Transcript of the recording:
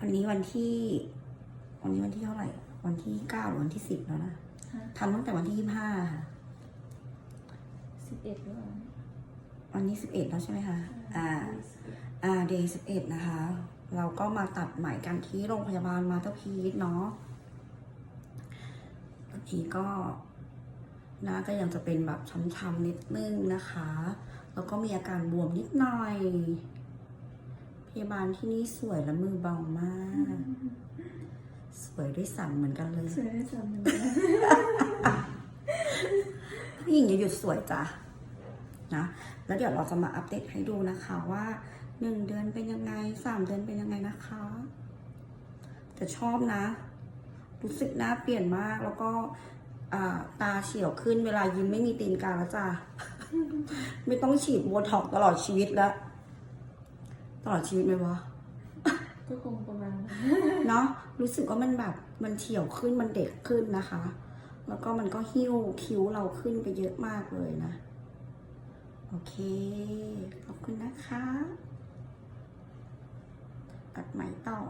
วันนี้วันที่ วันนี้วันที่เท่าไหร่ วันที่เก้าหรือวันที่สิบแล้วนะฮะทำตั้งแต่วันที่ยี่ห้าค่ะสิบเอ็ดหรือเปล่าวันนี้สิบเอ็ดแล้วใช่ไหมคะ อ่า อ่าเดย์สิบเอ็ดนะคะ เราก็มาตัดไหมกันที่โรงพยาบาลมาเตอร์พีทเนาะบางทีก็หน้าก็ยังจะเป็นแบบช้ำๆนิดนึงนะคะ แล้วก็มีอาการบวมนิดหน่อยพ ยาบาลที่นี่สวยและมือเบามาก สวยด้วยสันเหมือนกันเลยสวยได้จังเลยผู้หญิงอย่าหยุดสวยจ้ะนะ แล้วเดี๋ยวเราจะมาอัปเดตให้ดูนะคะว่าหนึ่งเดือนเป็นยังไงสามเดือนเป็นยังไงนะคะแต่ชอบนะ รู้สึกหน้าเปลี่ยนมากแล้วก็อ่าตาเฉียวขึ้นเวลายิ้มไม่มีตีนกาแล้วจ้ะ ไม่ต้องฉีดโบท็อกซ์ตลอดชีวิตแล้ว ตลอดชีวิตไหมวะก็คงประมาณนั้นเนาะรู้สึกว่ามันแบบมันเฉียวขึ้นมันเด็กขึ้นนะคะ แล้วก็มันก็หิ้วคิ้วเราขึ้นไปเยอะมากเลยนะ โอเค ขอบคุณนะคะอัดใหม่ต่อ